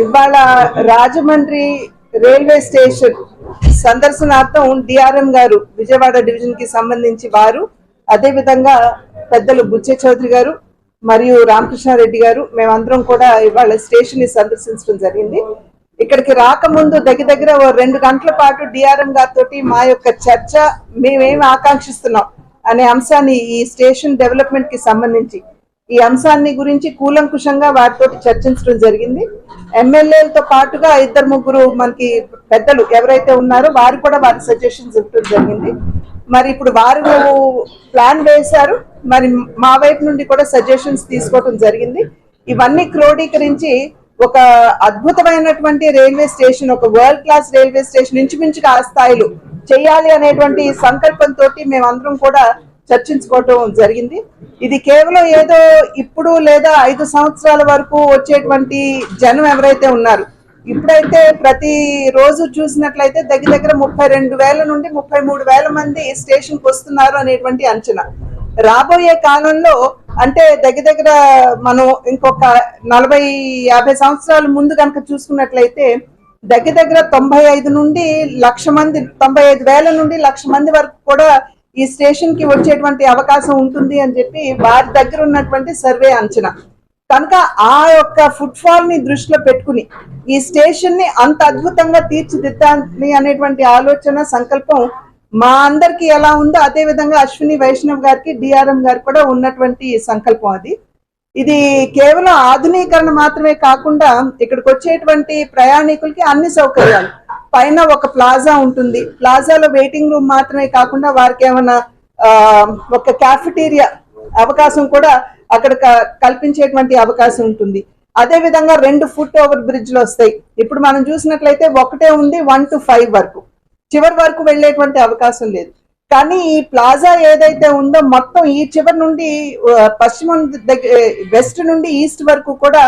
ఇవాళ Rajahmundry railway station సందర్శనార్థం DRM గారు విజయవాడ డివిజన్కి సంబంధించి వారు అదే విధంగా పెద్దలు బుచ్చే చౌదరి గారు మరియు రామకృష్ణారెడ్డి గారు మేమందరం కూడా ఇవాళ స్టేషన్ని సందర్శించడం జరిగింది. ఇక్కడికి రాకముందు దగ్గర దగ్గర ఓ రెండు గంటల పాటు డిఆర్ఎం గారితో మా యొక్క చర్చ మేమేమి ఆకాంక్షిస్తున్నాం అనే అంశాన్ని ఈ స్టేషన్ డెవలప్మెంట్కి సంబంధించి ఈ అంశాన్ని గురించి కూలంకుషంగా వారితో చర్చించడం జరిగింది. ఎమ్మెల్యేలతో పాటుగా ఇద్దరు ముగ్గురు మనకి పెద్దలు ఎవరైతే ఉన్నారో వారు కూడా వారి సజెషన్స్ ఇవ్వడం జరిగింది. మరి ఇప్పుడు వారు ప్లాన్ వేశారు. మరి మా వైపు నుండి కూడా సజెషన్స్ తీసుకోవడం జరిగింది. ఇవన్నీ క్రోడీకరించి ఒక అద్భుతమైనటువంటి రైల్వే స్టేషన్ ఒక వరల్డ్ క్లాస్ రైల్వే స్టేషన్ ఇంచుమించుగా ఆ స్థాయిలో చేయాలి అనేటువంటి సంకల్పంతో మేమందరం కూడా చర్చించుకోవటం జరిగింది. ఇది కేవలం ఏదో ఇప్పుడు లేదా ఐదు సంవత్సరాల వరకు వచ్చేటువంటి జనం ఎవరైతే ఉన్నారు ఇప్పుడైతే ప్రతి రోజు చూసినట్లయితే దగ్గర దగ్గర ముప్పై రెండు వేల నుండి ముప్పై మూడు వేల మంది స్టేషన్కి వస్తున్నారు అనేటువంటి అంచనా. రాబోయే కాలంలో అంటే దగ్గర దగ్గర మనం ఇంకొక నలభై యాభై సంవత్సరాల ముందు కనుక చూసుకున్నట్లయితే దగ్గర దగ్గర తొంభై ఐదు నుండి లక్ష మంది తొంభై ఐదు వేల నుండి లక్ష మంది వరకు కూడా ఈ స్టేషన్కి వచ్చేటువంటి అవకాశం ఉంటుంది అని చెప్పి వారి దగ్గర ఉన్నటువంటి సర్వే అంచనా. కనుక ఆ యొక్క ఫుట్ ఫాల్ని దృష్టిలో పెట్టుకుని ఈ స్టేషన్ని అంత అద్భుతంగా తీర్చిదిద్దాలి అనేటువంటి ఆలోచన సంకల్పం మా అందరికి ఎలా ఉందో అదే విధంగా అశ్విని వైష్ణవ్ గారికి డిఆర్ఎం గారికి కూడా ఉన్నటువంటి సంకల్పం అది. ఇది కేవలం ఆధునీకరణ మాత్రమే కాకుండా ఇక్కడికి వచ్చేటువంటి ప్రయాణికులకి అన్ని సౌకర్యాలు. పైన ఒక ప్లాజా ఉంటుంది. ప్లాజాలో వెయిటింగ్ రూమ్ మాత్రమే కాకుండా వారికి ఏమైనా ఒక క్యాఫిటీరియా అవకాశం కూడా అక్కడ కల్పించేటువంటి అవకాశం ఉంటుంది. అదే విధంగా రెండు ఫుట్ ఓవర్ బ్రిడ్జ్లు వస్తాయి. ఇప్పుడు మనం చూసినట్లయితే ఒకటే ఉంది వన్ టు ఫైవ్ వరకు. చివరి వరకు వెళ్ళేటువంటి అవకాశం లేదు. కానీ ఈ ప్లాజా ఏదైతే ఉందో మొత్తం ఈ చివరి నుండి పశ్చిమం దగ్గర వెస్ట్ నుండి ఈస్ట్ వరకు కూడా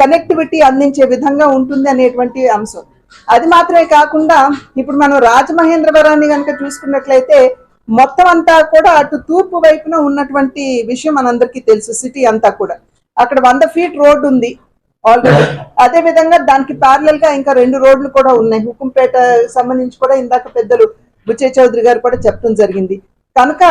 కనెక్టివిటీ అందించే విధంగా ఉంటుంది అనేటువంటి అంశం. అది మాత్రమే కాకుండా ఇప్పుడు మనం రాజమహేంద్రవరాన్ని కనుక చూసుకున్నట్లయితే మొత్తం అంతా కూడా అటు తూర్పు వైపున ఉన్నటువంటి విషయం మనందరికీ తెలుసు సిటీ అంతా కూడా. అక్కడ వంద ఫీట్ రోడ్ ఉంది ఆల్రెడీ అదే విధంగా దానికి ప్యారలల్గా ఇంకా రెండు రోడ్లు కూడా ఉన్నాయి. హుకుంపేట సంబంధించి కూడా ఇందాక పెద్దలు బుచ్చే చౌదరి గారు కూడా చెప్పడం జరిగింది. కనుక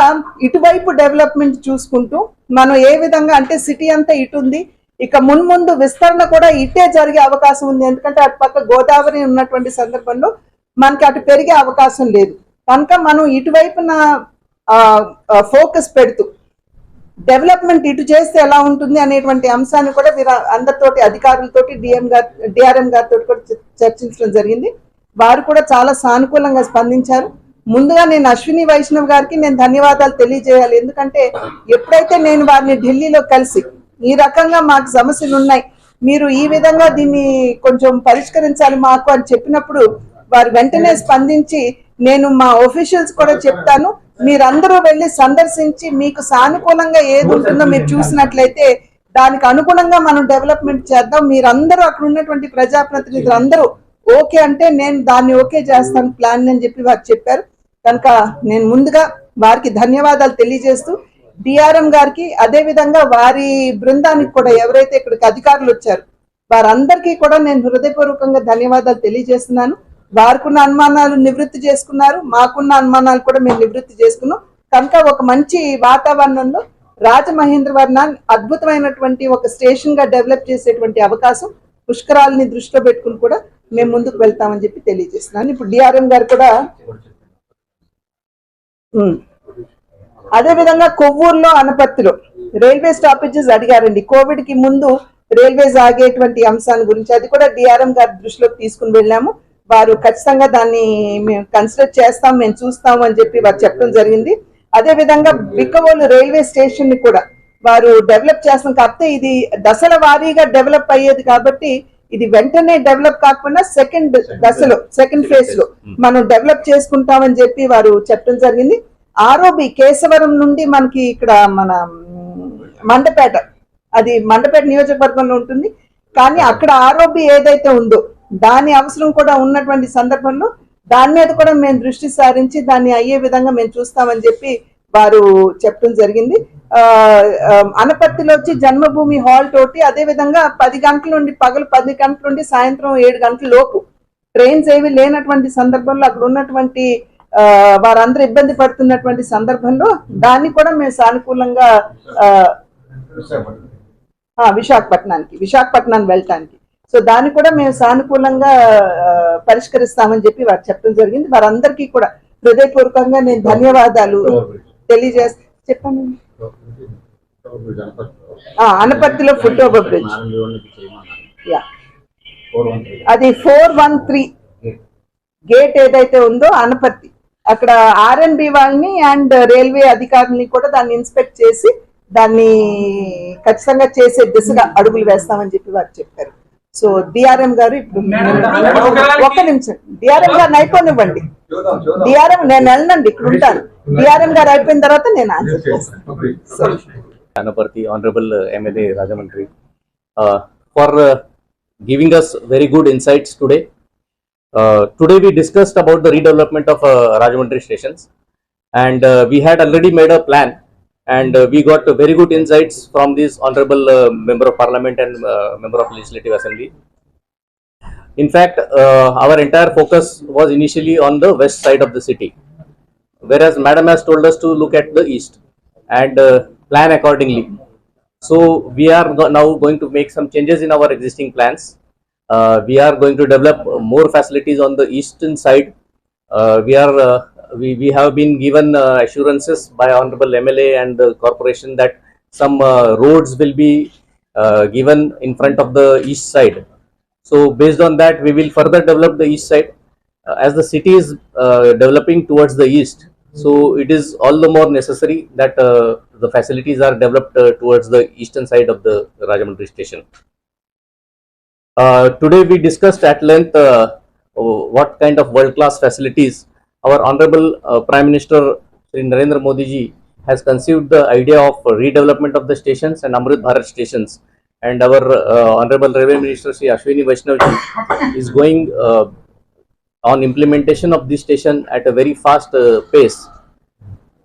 ఇటువైపు డెవలప్మెంట్ చూసుకుంటూ మనం ఏ విధంగా అంటే సిటీ అంతా ఇటు ఉంది ఇక మున్ముందు విస్తరణ కూడా ఇట్టే జరిగే అవకాశం ఉంది. ఎందుకంటే అటు పక్క గోదావరి ఉన్నటువంటి సందర్భంలో మనకి అటు పెరిగే అవకాశం లేదు. కనుక మనం ఇటువైపున ఫోకస్ పెడుతూ డెవలప్మెంట్ ఇటు చేస్తే ఎలా ఉంటుంది అనేటువంటి అంశాన్ని కూడా వీరు అందరితోటి అధికారులతోటి డిఎం గారు డిఆర్ఎం గారితో కూడా చర్చించడం జరిగింది. వారు కూడా చాలా సానుకూలంగా స్పందించారు. ముందుగా నేను అశ్విని వైష్ణవ్ గారికి నేను ధన్యవాదాలు తెలియజేయాలి. ఎందుకంటే ఎప్పుడైతే నేను వారిని ఢిల్లీలో కలిసి ఈ రకంగా మాకు సమస్యలు ఉన్నాయి. మీరు ఈ విధంగా దీన్ని కొంచెం పరిష్కరించాలి మాకు అని చెప్పినప్పుడు వారు వెంటనే స్పందించి నేను మా ఒఫీషియల్స్ కూడా చెప్తాను. మీరందరూ వెళ్ళి సందర్శించి మీకు సానుకూలంగా ఏది ఉంటుందో మీరు చూసినట్లయితే దానికి అనుగుణంగా మనం డెవలప్మెంట్ చేద్దాం. మీరందరూ అక్కడ ఉన్నటువంటి ప్రజాప్రతినిధులు అందరూ ఓకే అంటే నేను దాన్ని ఓకే చేస్తాను ప్లాన్ అని చెప్పి వారు చెప్పారు. కనుక నేను ముందుగా వారికి ధన్యవాదాలు తెలియజేస్తూ డిఆర్ఎం గారికి అదే విధంగా వారి బృందానికి కూడా ఎవరైతే ఇక్కడికి అధికారులు వచ్చారు వారందరికీ కూడా నేను హృదయపూర్వకంగా ధన్యవాదాలు తెలియజేస్తున్నాను. వారికున్న అనుమానాలు నివృత్తి చేసుకున్నారు. మాకున్న అనుమానాలు కూడా మేము నివృత్తి చేసుకున్నాం. కనుక ఒక మంచి వాతావరణంలో రాజమహేంద్రవరణాన్ని అద్భుతమైనటువంటి ఒక స్టేషన్గా డెవలప్ చేసేటువంటి అవకాశం పుష్కరాలని దృష్టిలో పెట్టుకుని కూడా మేము ముందుకు వెళ్తామని చెప్పి తెలియజేస్తున్నాను. ఇప్పుడు డిఆర్ఎం గారు కూడా ఉమ్. అదే విధంగా కొవ్వూరులో అనపత్తిలో రైల్వే స్టాపేజెస్ అడిగారండి. కోవిడ్కి ముందు రైల్వేస్ ఆగేటువంటి అంశాన్ని గురించి అది కూడా డిఆర్ఎం గారి దృష్టిలోకి తీసుకుని వెళ్ళాము. వారు ఖచ్చితంగా దాన్ని మేము కన్సిడర్ చేస్తాం మేము చూస్తాం అని చెప్పి వారు చెప్పడం జరిగింది. అదే విధంగా బిక్కవోలు రైల్వే స్టేషన్ని కూడా వారు డెవలప్ చేస్తాం. కాకపోతే ఇది దశల వారీగా డెవలప్ అయ్యేది కాబట్టి ఇది వెంటనే డెవలప్ కాకుండా సెకండ్ దశలో సెకండ్ ఫేజ్లో మనం డెవలప్ చేసుకుంటామని చెప్పి వారు చెప్పడం జరిగింది. ఆరోబి కేశవరం నుండి మనకి ఇక్కడ మన మండపేట. అది మండపేట నియోజకవర్గంలో ఉంటుంది. కానీ అక్కడ ఆరోబి ఏదైతే ఉందో దాని అవసరం కూడా ఉన్నటువంటి సందర్భంలో దాని మీద కూడా మేము దృష్టి సారించి దాన్ని అయ్యే విధంగా మేము చూస్తామని చెప్పి వారు చెప్పడం జరిగింది. ఆ, అనపర్తిలో వచ్చి జన్మభూమి హాల్ తోటి అదే విధంగా పది గంటల నుండి పగలు పది గంటల నుండి సాయంత్రం ఏడు గంటల లోపు ట్రైన్స్ ఏవి లేనటువంటి సందర్భంలో అక్కడ ఉన్నటువంటి వారందరూ ఇబ్బంది పడుతున్నటువంటి సందర్భంలో దాన్ని కూడా మేము సానుకూలంగా ఆ, విశాఖపట్నానికి విశాఖపట్నానికి వెళ్ళటానికి. సో దాన్ని కూడా మేము సానుకూలంగా పరిష్కరిస్తామని చెప్పి వారు చెప్పడం జరిగింది. వారందరికీ కూడా హృదయపూర్వకంగా నేను ధన్యవాదాలు తెలియజేస్తా చెప్పండి. అనపర్తిలో ఫుట్ ఓవర్ బ్రిడ్జ్ యా. అది ఫోర్ వన్ త్రీ. గేట్ ఏదైతే ఉందో అనపర్తి. అక్కడ ఆర్ఎన్బి వాళ్ళని అండ్ రైల్వే అధికారుల్ని కూడా దాన్ని ఇన్స్పెక్ట్ చేసి దాన్ని ఖచ్చితంగా చేసే దిశగా అడుగులు వేస్తామని చెప్పి వారు చెప్పారు. సో డిఆర్ఎం గారు ఇప్పుడు ఒక్క నిమిషం. డిఆర్ఎం గారిని అయిపోనివ్వండి. డిఆర్ఎం నేను వెళ్ళనండి ఇక్కడ ఉంటాను. డిఆర్ఎం గారు అయిపోయిన తర్వాత నేను ఆన్సర్ చేస్తాను. Anaparthi, Honorable MLA Rajamantri, uh, for uh, giving us very good insights today. Uh, today we discussed about the redevelopment of uh, Rajamantri stations. And uh, we had already made a plan and uh, we got very good insights from this Honorable uh, Member of Parliament and uh, Member of Legislative Assembly. In fact, uh, our entire focus was initially on the west side of the city whereas madam has told us to look at the east and uh, plan accordingly. So we are now going to make some changes in our existing plans we are going to develop more facilities on the eastern side uh, we are uh, we, we have been given uh, assurances by honorable mla and the corporation that some uh, roads will be uh, given in front of the east side so based on that, we will further develop the east side. Uh, as the city is uh, developing towards the east, so it is all the more necessary that uh, the facilities are developed uh, towards the eastern side of the Rajamundry station. Uh, today we discussed at length uh, what kind of world-class facilities our honorable uh, Prime Minister Shri Narendra Modi ji has conceived the idea of redevelopment of the stations and Amrit Bharat stations and our uh, honorable railway minister Shri Ashwini Vaishnav ji is going uh, on implementation of this station at a very fast uh, pace.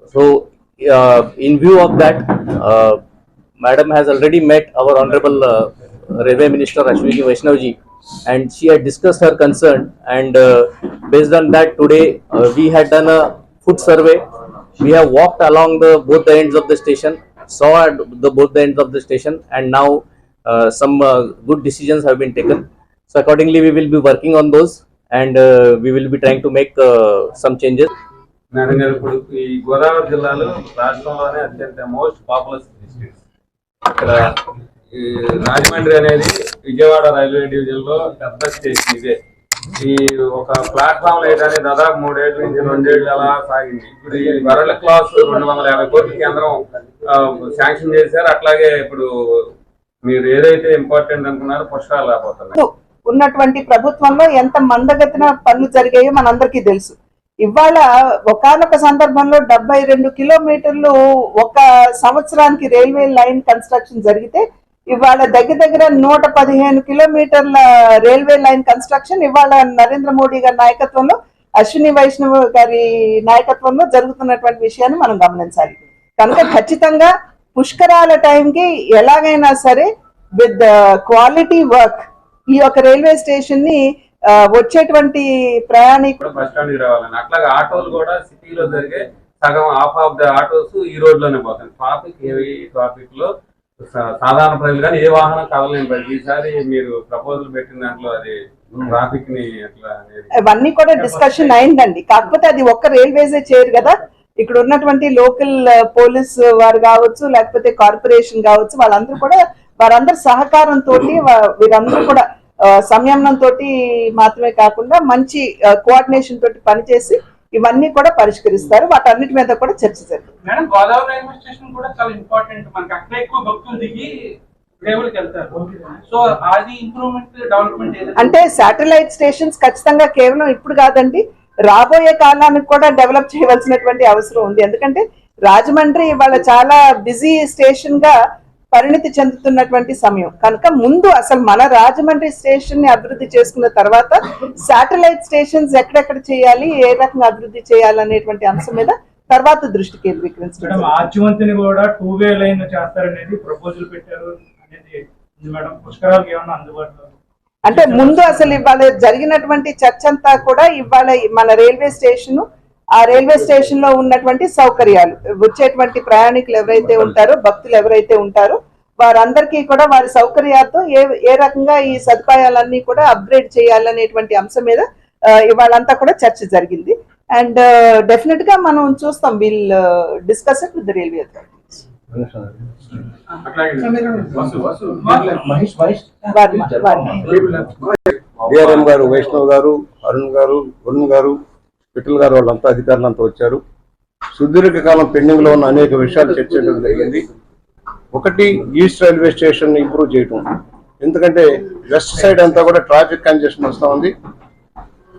So, uh, in view of that, uh, Madam has already met our honorable uh, railway minister Ashwini Vaishnav ji, and she had discussed her concern. And uh, based on that, today uh, we had done a foot survey. We have walked along the both the ends of the station, saw at the both the ends of the station, and now uh, some uh, good decisions have been taken. So accordingly, we will be working on those, and uh, we will be trying to make uh, some changes. Madam గారు ఇప్పుడు ఈ గోదావరి జిల్లాలో రాష్ట్రంలోనే అత్యంత most populous district ఇక్కడ ఈ రాజమండ్రి అనేది Vijayawada railway డివిజన్లో పెద్ద స్టేషన్ ఇదే. ఈ ఒక ప్లాట్ఫామ్ లేదని దాదాపు మూడేళ్ళ నుంచి రెండేళ్ళు అలా సాగింది. ఇప్పుడు ఈ వరల్డ్ క్లాస్ రెండు వందల యాభై కోట్ల కేంద్రం శాంక్షన్ చేశారు. అట్లాగే ఇప్పుడు మీరు ఏదైతే ఇంపార్టెంట్ అనుకున్నారో పుష్కరాలు రాబోతున్నారు ఉన్నటువంటి ప్రభుత్వంలో ఎంత మందగతిన పనులు జరిగాయో మనందరికీ తెలుసు. ఇవాళ ఒకనొక సందర్భంలో డెబ్బై రెండు కిలోమీటర్లు ఒక సంవత్సరానికి రైల్వే లైన్ కన్స్ట్రక్షన్ జరిగితే ఇవాళ దగ్గర దగ్గర నూట పదిహేను కిలోమీటర్ల రైల్వే లైన్ కన్స్ట్రక్షన్ ఇవాళ నరేంద్ర మోడీ గారి నాయకత్వంలో అశ్విని వైష్ణవ్ గారి నాయకత్వంలో జరుగుతున్నటువంటి విషయాన్ని మనం గమనించాలి. కనుక ఖచ్చితంగా పుష్కరాల టైంకి ఎలాగైనా సరే విత్ క్వాలిటీ వర్క్ ఈ యొక్క రైల్వే స్టేషన్ని వచ్చేటువంటి ప్రయాణికులు బస్ స్టాండ్ రావాలని. అట్లాగే ఆటోలు కూడా సిటీలో జరిగే సగం హాఫ్ ఆఫ్ ద ఆటోస్ ఈ రోడ్లోనే పోతాయి. ట్రాఫిక్ హెవీ ట్రాఫిక్లో సాధారణ ప్రజలు కానీ ఏ వాహనం కదలేదు ఈసారి మీరు ప్రపోజల్ పెట్టిన దాంట్లో అది ట్రాఫిక్ని అట్లా అవన్నీ కూడా డిస్కషన్ అయిందండి. కాకపోతే అది ఒక్క రైల్వేసే చేయరు కదా. ఇక్కడ ఉన్నటువంటి లోకల్ పోలీస్ వారు కావచ్చు లేకపోతే కార్పొరేషన్ కావచ్చు వాళ్ళందరూ కూడా వారందరి సహకారంతో వీరందరూ కూడా సంయమనం సంయమనంతో మాత్రమే కాకుండా మంచి కోఆర్డినేషన్ తోటి పనిచేసి ఇవన్నీ కూడా పరిష్కరిస్తారు. వాటన్నిటి మీద కూడా చర్చ జరుగుతుంది. మేడం గోదావరి రైల్వే స్టేషన్ కూడా చాలా ఇంపార్టెంట్ మనకి అక్కడ ఎక్కువ భక్తులు దిగి అంటే శాటిలైట్ స్టేషన్స్ ఖచ్చితంగా కేవలం ఇప్పుడు కాదండి రాబోయే కాలానికి కూడా డెవలప్ చేయవలసినటువంటి అవసరం ఉంది. ఎందుకంటే రాజమండ్రి ఇవాళ చాలా బిజీ స్టేషన్గా పరిణితి చెందుతున్నటువంటి సమయం. కనుక ముందు అసలు మన రాజమండ్రి స్టేషన్ని అభివృద్ధి చేసుకున్న తర్వాత శాటిలైట్ స్టేషన్స్ ఎక్కడెక్కడ చేయాలి ఏ రకంగా అభివృద్ధి చేయాలి అనేటువంటి అంశం మీద తర్వాత దృష్టి మేడం కేంద్రీకరించడం ఆచ్యవంతిని కూడా టూ వే లైన్ చేస్తారనేది ప్రపోజల్ పెట్టారు అనేది మేడం. పుష్కరాలకు ఏమన్నా అందుబాటులో అంటే ముందు అసలు ఇవాళ జరిగినటువంటి చర్చ అంతా కూడా ఇవాళ మన రైల్వే స్టేషన్ ఆ రైల్వే స్టేషన్లో ఉన్నటువంటి సౌకర్యాలు. వచ్చేటువంటి ప్రయాణికులు ఎవరైతే ఉంటారో భక్తులు ఎవరైతే ఉంటారో వారందరికీ కూడా వారి సౌకర్యాలతో ఏ ఏ రకంగా ఈ సదుపాయాలన్నీ కూడా అప్గ్రేడ్ చేయాలనేటువంటి అంశం మీద ఇవాళంతా కూడా చర్చ జరిగింది. అండ్ డెఫినెట్గా మనం చూస్తాం will discuss it with railway authorities. DRM గారు వైష్ణవ్ గారు అరుణ్ గారు వరుణ్ గారు విఠల్ గారు వాళ్ళంతా అధికారులు అంతా వచ్చారు. సుదీర్ఘ కాలం పెండింగ్లో ఉన్న అనేక విషయాలు చర్చించడం జరిగింది. ఒకటి ఈస్ట్ రైల్వే స్టేషన్ ఇంప్రూవ్ చేయటం. ఎందుకంటే వెస్ట్ సైడ్ అంతా కూడా ట్రాఫిక్ కంజెషన్ వస్తూ ఉంది.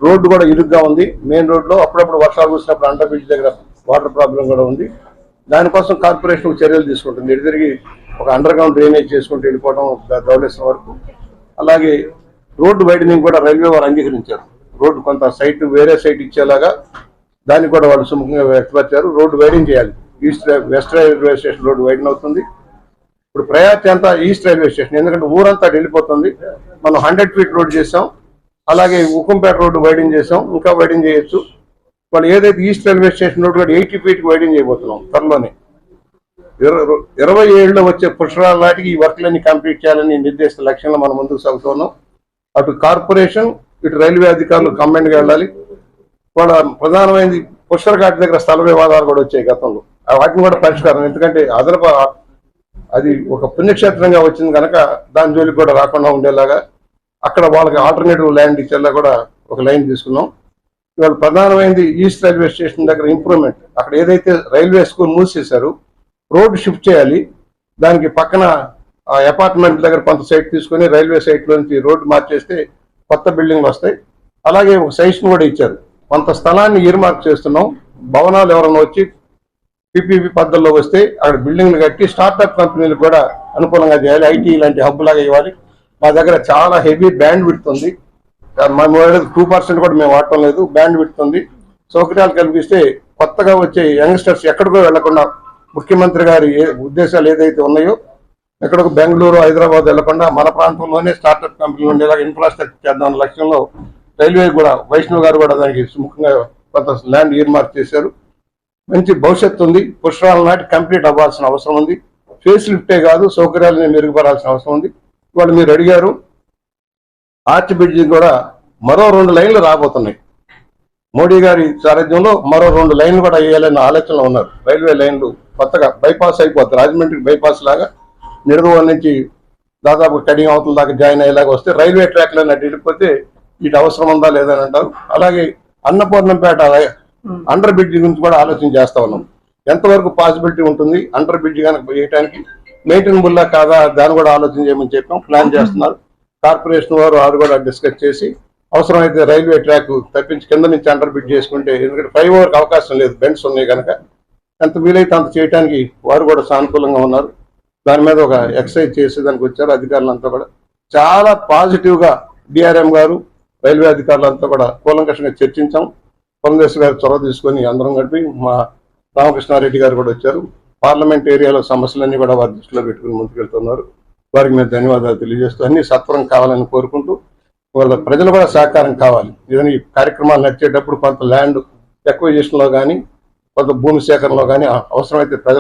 రోడ్డు కూడా ఇరుగ్గా ఉంది. మెయిన్ రోడ్లో అప్పుడప్పుడు వర్షాలు కురిసినప్పుడు అండర్ బ్రిడ్జ్ దగ్గర వాటర్ ప్రాబ్లం కూడా ఉంది. దానికోసం కార్పొరేషన్ చర్యలు తీసుకుంటుంది. ఇటు తిరిగి ఒక అండర్ గ్రౌండ్ డ్రైనేజ్ చేసుకుంటూ వెళ్ళిపోవడం ధవళేశ్వరం వరకు. అలాగే రోడ్డు వైడనింగ్ కూడా రైల్వే వారు అంగీకరించారు. రోడ్డు కొంత సైట్ వేరే సైట్ ఇచ్చేలాగా దాన్ని కూడా వాళ్ళు సుముఖంగా వ్యక్తపరిచారు. రోడ్డు వైడింగ్ చేయాలి. ఈస్ట్ వెస్ట్ రైల్వే స్టేషన్ రోడ్డు వైడన్ అవుతుంది. ఇప్పుడు ప్రయాతి అంతా ఈస్ట్ రైల్వే స్టేషన్ ఎందుకంటే ఊరంతా వెళ్ళిపోతుంది. మనం హండ్రెడ్ ఫీట్ రోడ్ చేసాం. అలాగే ఉక్కంపేట రోడ్డు వైడింగ్ చేసాం. ఇంకా వైడింగ్ చేయొచ్చు. వాళ్ళు ఏదైతే ఈస్ట్ రైల్వే స్టేషన్ రోడ్డు కూడా ఎయిటీ ఫీట్ వైడింగ్ చేయబోతున్నాం త్వరలోనే. ఇరవై ఏళ్ళలో వచ్చే పుష్కరాల నాటికి ఈ వర్క్లన్నీ కంప్లీట్ చేయాలని నిర్దేశిత లక్ష్యంలో మనం ముందుకు సాగుతున్నాం అటు కార్పొరేషన్ ఇటు రైల్వే అధికారులు కంబైన్గా వెళ్ళాలి. వాళ్ళ ప్రధానమైనది పుష్కరఘాట్ దగ్గర స్థల వివాదాలు కూడా వచ్చాయి గతంలో. వాటిని కూడా పరిష్కారం. ఎందుకంటే అదనపు అది ఒక పుణ్యక్షేత్రంగా వచ్చింది కనుక దాని జోలికి కూడా రాకుండా ఉండేలాగా అక్కడ వాళ్ళకి ఆల్టర్నేటివ్ ల్యాండ్ ఇచ్చేలా కూడా ఒక లైన్ తీసుకున్నాం. ఇవాళ ప్రధానమైనది ఈస్ట్ రైల్వే స్టేషన్ దగ్గర ఇంప్రూవ్మెంట్. అక్కడ ఏదైతే రైల్వే స్కూల్ మూసేశారు రోడ్డు షిఫ్ట్ చేయాలి. దానికి పక్కన ఆ అపార్ట్మెంట్ దగ్గర కొంత సైట్ తీసుకొని రైల్వే సైట్లో నుంచి రోడ్డు మార్చేస్తే కొత్త బిల్డింగ్లు వస్తాయి. అలాగే ఒక సైట్స్ని కూడా ఇచ్చారు. కొంత స్థలాన్ని ఇయర్మార్క్ చేస్తున్నాం. భవనాలు ఎవరైనా వచ్చి పిపిపి పద్ధతిలో వస్తే అక్కడ బిల్డింగ్లు కట్టి స్టార్ట్అప్ కంపెనీలు కూడా అనుకూలంగా చేయాలి. ఐటీ లాంటి హబ్ లాగా ఇవ్వాలి. మా దగ్గర చాలా హెవీ బ్యాండ్ విడుతుంది టూ పర్సెంట్ కూడా మేము వాడటం లేదు. బ్యాండ్ విడుతుంది సౌకర్యాలు కల్పిస్తే కొత్తగా వచ్చే యంగ్స్టర్స్ ఎక్కడికో వెళ్ళకుండా ముఖ్యమంత్రి గారి ఏ- ఉద్దేశాలు ఏదైతే ఉన్నాయో ఎక్కడొక బెంగళూరు హైదరాబాద్ వెళ్ళకుండా మన ప్రాంతంలోనే స్టార్టప్ కంపెనీలు ఉండేలాగా ఇన్ఫ్రాస్ట్రక్చర్ చేద్దాం లక్ష్యంలో రైల్వే కూడా వైష్ణవ్ గారు కూడా దానికి సుముఖంగా కొంత ల్యాండ్ ఇయర్మార్క్ చేశారు. మంచి భవిష్యత్తు ఉంది. పుష్పాల నాటి కంప్లీట్ అవ్వాల్సిన అవసరం ఉంది. ఫేస్ లిఫ్టే కాదు సౌకర్యాలని మెరుగుపరాల్సిన అవసరం ఉంది. ఇవాళ మీరు అడిగారు ఆర్చ్ బ్రిడ్జి కూడా మరో రెండు లైన్లు రాబోతున్నాయి. మోడీ గారి సారథ్యంలో మరో రెండు లైన్లు కూడా వేయాలన్న ఆలోచనలో ఉన్నారు. రైల్వే లైన్లు కొత్తగా బైపాస్ అయిపోతుంది. రాజమండ్రి బైపాస్ లాగా నిడదవోలు నుంచి దాదాపు కడింగ్ అవతల దాకా జాయిన్ అయ్యేలాగా వస్తే రైల్వే ట్రాక్లో అటు వెళ్ళిపోతే ఇటు అవసరం ఉందా లేదా అని అంటారు. అలాగే అన్నపూర్ణంపేట అండర్ బ్రిడ్జ్ గురించి కూడా ఆలోచన చేస్తా ఉన్నాం. ఎంతవరకు పాసిబిలిటీ ఉంటుంది? అండర్ బ్రిడ్జ్ కనుక వేయడానికి మెయింటైనబుల్లా కాదా? దాన్ని కూడా ఆలోచన చేయమని చెప్పాం. ప్లాన్ చేస్తున్నారు. కార్పొరేషన్ వారు వారు కూడా డిస్కస్ చేసి అవసరమైతే రైల్వే ట్రాక్ తప్పించి కింద నుంచి అండర్ బ్రిడ్జ్ చేసుకుంటే ఎందుకంటే ఫ్లై ఓవర్కి అవకాశం లేదు. బెండ్స్ ఉన్నాయి కనుక. ఎంత వీలైతే అంత చేయడానికి వారు కూడా సానుకూలంగా ఉన్నారు. దాని మీద ఒక ఎక్సర్సైజ్ చేసి దానికి వచ్చారు అధికారులంతా కూడా. చాలా పాజిటివ్గా డిఆర్ఎం గారు రైల్వే అధికారులంతా కూడా కూలంకషంగా చర్చించాం. పురంధేశ్వర గారు చొరవ తీసుకొని అందరం కలిపి మా రామకృష్ణారెడ్డి గారు కూడా వచ్చారు. పార్లమెంట్ ఏరియాలో సమస్యలన్నీ కూడా వారి దృష్టిలో పెట్టుకుని ముందుకెళ్తున్నారు. వారికి మేము ధన్యవాదాలు తెలియజేస్తూ అన్ని సత్వరం కావాలని కోరుకుంటూ వాళ్ళ ప్రజలు కూడా సహకారం కావాలి. ఏదైనా ఈ కార్యక్రమాలు నడిచేటప్పుడు కొంత ల్యాండ్ ఎక్విజిషన్లో కానీ కొంత భూమి సేకరణలో కానీ అవసరమైతే ప్రజలు